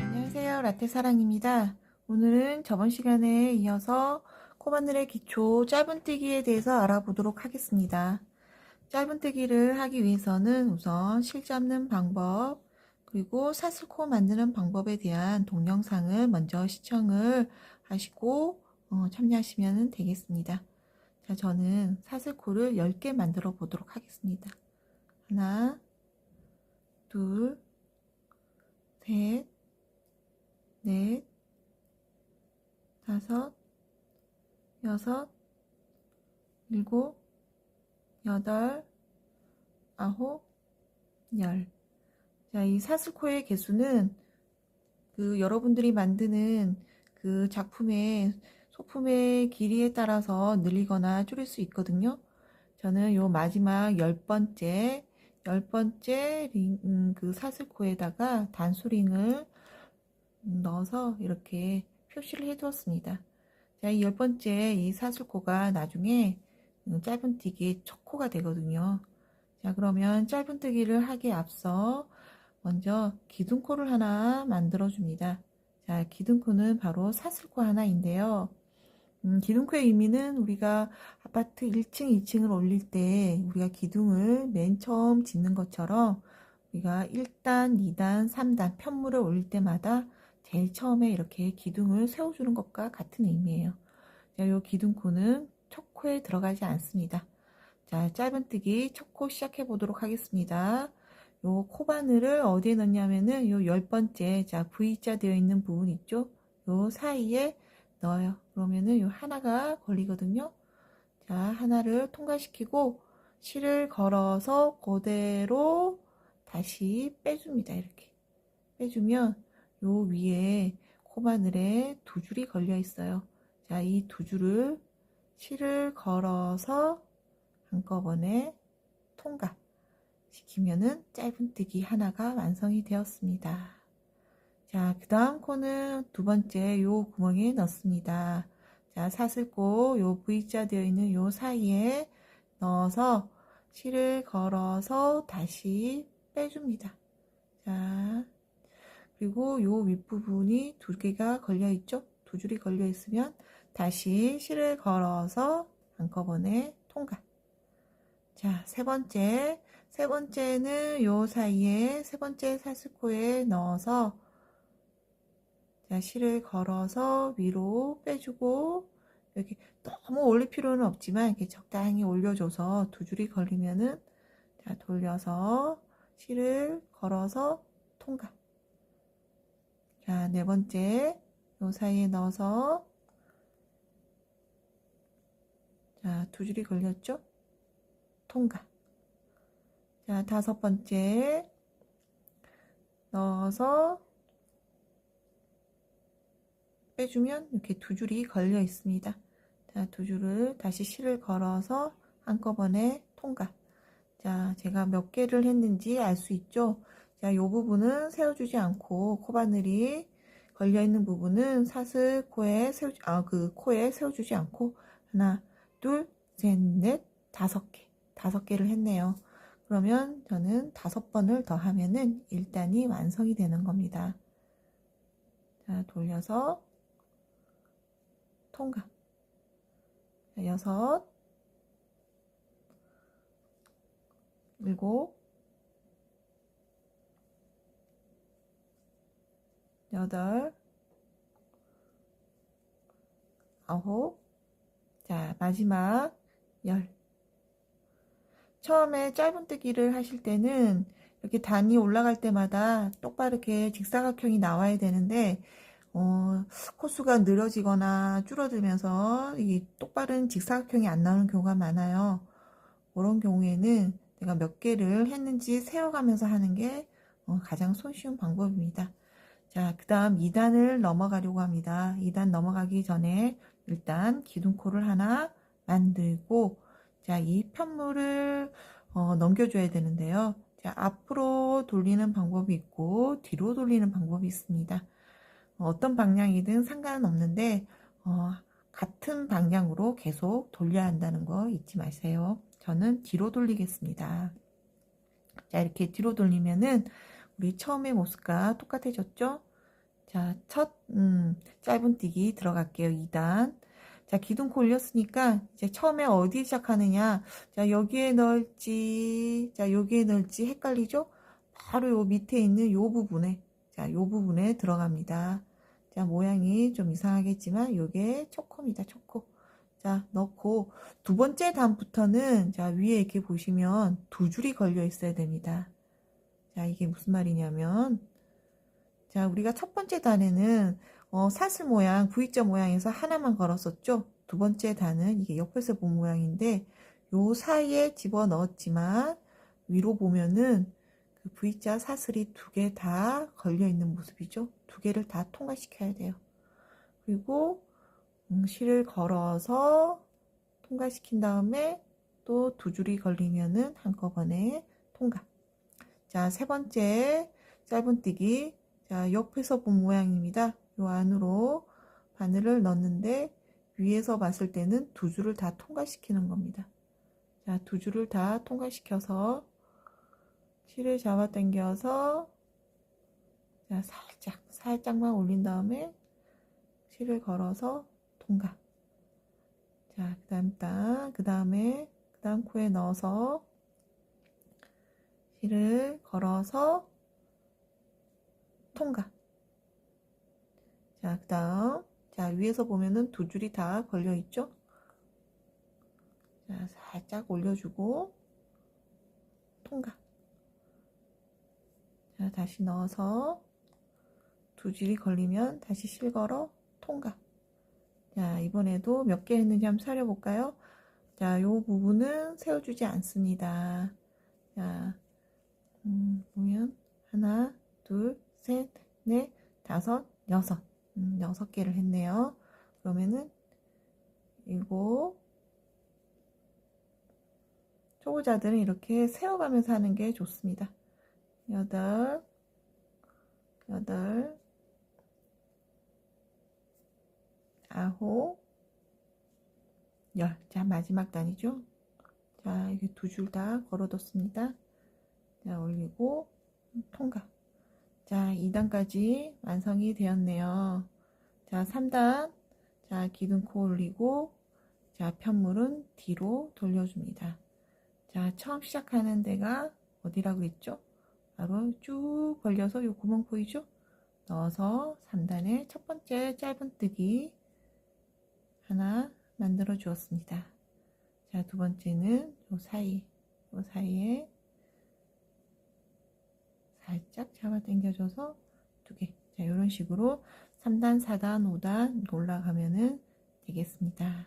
안녕하세요. 라떼 사랑입니다. 오늘은 저번 시간에 이어서 코바늘의 기초 짧은뜨기에 대해서 알아보도록 하겠습니다. 짧은뜨기를 하기 위해서는 우선 실 잡는 방법, 그리고 사슬코 만드는 방법에 대한 동영상을 먼저 시청을 하시고 어, 참여하시면 되겠습니다. 자, 저는 사슬코를 10개 만들어 보도록 하겠습니다. 하나, 둘, 셋, 넷, 다섯, 여섯, 일곱, 여덟, 아홉, 열. 자, 이 사슬코의 개수는 그 여러분들이 만드는 그 작품의 소품의 길이에 따라서 늘리거나 줄일 수 있거든요. 저는 요 마지막 열 번째, 열 번째 링, 음, 그 사슬코에다가 단수링을 넣어서 이렇게 표시를 해 두었습니다. 자, 이 열 번째 이 사슬코가 나중에 음, 짧은뜨기의 첫 코가 되거든요. 자, 그러면 짧은뜨기를 하기에 앞서 먼저 기둥코를 하나 만들어 줍니다. 자, 기둥코는 바로 사슬코 하나인데요. 음, 기둥코의 의미는 우리가 아파트 1층, 2층을 올릴 때 우리가 기둥을 맨 처음 짓는 것처럼 우리가 1단, 2단, 3단 편물을 올릴 때마다 제일 처음에 이렇게 기둥을 세워주는 것과 같은 의미예요. 자, 이 기둥코는 첫 코에 들어가지 않습니다. 자, 짧은뜨기 첫 코 시작해 보도록 하겠습니다. 요 코바늘을 어디에 넣냐면은 요 열 번째 자 V자 되어 있는 부분 있죠? 요 사이에 넣어요. 그러면은 요 하나가 걸리거든요. 자 하나를 통과시키고 실을 걸어서 그대로 다시 빼줍니다. 이렇게 빼주면 요 위에 코바늘에 두 줄이 걸려 있어요. 자 이 두 줄을 실을 걸어서 한꺼번에 통과 시키면은 짧은뜨기 하나가 완성이 되었습니다. 자, 그 다음 코는 두 번째 요 구멍에 넣습니다. 자, 사슬코 요 V자 되어 있는 요 사이에 넣어서 실을 걸어서 다시 빼줍니다. 자, 그리고 요 윗부분이 두 개가 걸려 있죠? 두 줄이 걸려 있으면 다시 실을 걸어서 한꺼번에 통과. 자, 세 번째. 세 번째는 요 사이에 세 번째 사슬코에 넣어서 자, 실을 걸어서 위로 빼주고 이렇게 너무 올릴 필요는 없지만 이렇게 적당히 올려줘서 두 줄이 걸리면은 자, 돌려서 실을 걸어서 통과. 자, 네 번째 요 사이에 넣어서 자, 두 줄이 걸렸죠? 통과. 자, 다섯 번째 넣어서 빼주면 이렇게 두 줄이 걸려 있습니다. 자, 두 줄을 다시 실을 걸어서 한꺼번에 통과. 자, 제가 몇 개를 했는지 알 수 있죠? 자, 요 부분은 세워주지 않고 코바늘이 걸려 있는 부분은 사슬 코에 세우 아, 그 코에 세워주지 않고 하나, 둘, 셋, 넷, 다섯 개, 다섯 개를 했네요. 그러면 저는 다섯 번을 더 하면은 1단이 완성이 되는 겁니다. 자, 돌려서 통과. 자, 여섯, 일곱, 여덟, 아홉, 자, 마지막 열. 처음에 짧은뜨기를 하실 때는 이렇게 단이 올라갈 때마다 똑바르게 직사각형이 나와야 되는데 어, 코수가 늘어지거나 줄어들면서 이 똑바른 직사각형이 안 나오는 경우가 많아요. 그런 경우에는 내가 몇 개를 했는지 세어가면서 하는 게 어, 가장 손쉬운 방법입니다. 자, 그 다음 2단을 넘어가려고 합니다. 2단 넘어가기 전에 일단 기둥코를 하나 만들고 자, 이 편물을 어, 넘겨줘야 되는데요. 자, 앞으로 돌리는 방법이 있고 뒤로 돌리는 방법이 있습니다. 어떤 방향이든 상관은 없는데 어, 같은 방향으로 계속 돌려야 한다는 거 잊지 마세요. 저는 뒤로 돌리겠습니다. 자, 이렇게 뒤로 돌리면은 우리 처음의 모습과 똑같아졌죠? 자, 첫, 음, 짧은뛰기 들어갈게요. 2단. 자, 기둥코 올렸으니까 이제 처음에 어디 시작하느냐. 자, 여기에 넣을지, 자, 여기에 넣을지 헷갈리죠? 바로 요 밑에 있는 요 부분에, 자, 요 부분에 들어갑니다. 자, 모양이 좀 이상하겠지만 요게 초코입니다. 초코. 자, 넣고 두 번째 단부터는 자, 위에 이렇게 보시면 두 줄이 걸려 있어야 됩니다. 자, 이게 무슨 말이냐면 자, 우리가 첫 번째 단에는 어, 사슬 모양, V자 모양에서 하나만 걸었었죠. 두 번째 단은 이게 옆에서 본 모양인데 요 사이에 집어 넣었지만 위로 보면은 그 V자 사슬이 두 개 다 걸려 있는 모습이죠. 두 개를 다 통과시켜야 돼요. 그리고 음, 실을 걸어서 통과시킨 다음에 또 두 줄이 걸리면은 한꺼번에 통과. 자, 세 번째 짧은뛰기. 자, 옆에서 본 모양입니다. 요 안으로 바늘을 넣는데 위에서 봤을 때는 두 줄을 다 통과시키는 겁니다. 자, 두 줄을 다 통과시켜서 실을 잡아 당겨서 자, 살짝 살짝만 올린 다음에 실을 걸어서 통과. 자, 그 다음 땅, 그 다음에 그 다음 코에 넣어서 실을 걸어서 통과. 자, 그 다음, 자, 위에서 보면은 두 줄이 다 걸려 있죠? 자, 살짝 올려주고, 통과. 자, 다시 넣어서 두 줄이 걸리면 다시 실 걸어, 통과. 자, 이번에도 몇 개 했는지 한번 살려볼까요? 자, 요 부분은 세워주지 않습니다. 자, 음, 보면, 하나, 둘, 셋, 넷, 다섯, 여섯. 음, 여섯 개를 했네요. 그러면은, 일곱. 초보자들은 이렇게 세워가면서 하는 게 좋습니다. 여덟, 여덟, 아홉, 열. 자, 마지막 단이죠. 자, 이게 두 줄 다 걸어뒀습니다. 자, 올리고, 통과. 자, 2단까지 완성이 되었네요. 자, 3단. 자, 기둥코 올리고, 자, 편물은 뒤로 돌려줍니다. 자, 처음 시작하는 데가 어디라고 했죠? 바로 쭉 벌려서 요 구멍 보이죠? 넣어서 3단의 첫 번째 짧은뜨기 하나 만들어 주었습니다. 자, 두 번째는 요 사이, 요 사이에 살짝 잡아 당겨줘서 두 개. 자, 이런 식으로 3단, 4단, 5단 올라가면은 되겠습니다.